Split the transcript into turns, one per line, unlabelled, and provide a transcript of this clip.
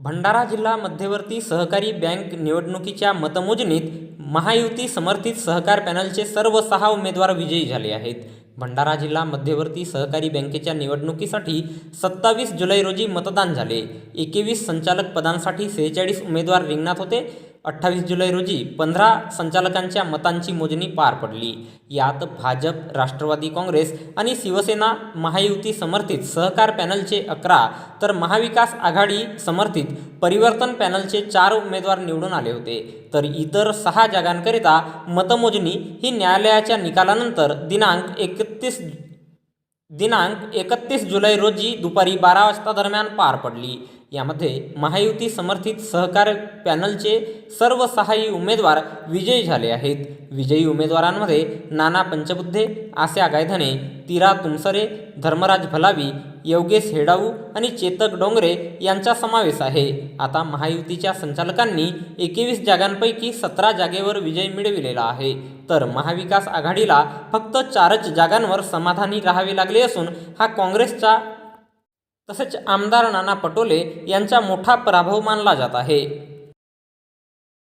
भंडारा जिल्हा मध्यवर्ती सहकारी बँक निवडणुकीच्या मतमोजणीत महायुती समर्थित सहकार पॅनलचे सर्व सहा उमेदवार विजयी झाले आहेत. भंडारा जिल्हा मध्यवर्ती सहकारी बँकेच्या निवडणुकीसाठी सत्तावीस जुलै रोजी मतदान झाले. एकवीस संचालक पदांसाठी सेहेचाळीस उमेदवार रिंगणात होते. अठ्ठावीस जुलै रोजी पंधरा संचालकांच्या मतांची मोजणी पार पडली. यात भाजप राष्ट्रवादी काँग्रेस आणि शिवसेना महायुती समर्थित सहकार पॅनलचे अकरा तर महाविकास आघाडी समर्थित परिवर्तन पॅनलचे चार उमेदवार निवडून आले होते. तर इतर सहा जागांकरिता मतमोजणी ही न्यायालयाच्या निकालानंतर दिनांक एकतीस दिनांक एकतीस जुलै रोजी दुपारी बारा वाजता दरम्यान पार पडली. यामध्ये महायुती समर्थित सहकार पॅनलचे सर्व सहाही उमेदवार विजयी झाले आहेत. विजयी उमेदवारांमध्ये नाना पंचबुद्धे आस्या गायधने तीरा तुमसरे धर्मराज भलावी योगेश हेडाऊ आणि चेतक डोंगरे यांचा समावेश आहे. आता महायुतीच्या संचालकांनी एकवीस जागांपैकी सतरा जागेवर विजय मिळविलेला आहे. तर महाविकास आघाडीला फक्त चारच जागांवर समाधानी राहावे लागले असून हा काँग्रेसचा तसेच आमदार नाना पटोले यांचा मोठा पराभव मानला जात आहे.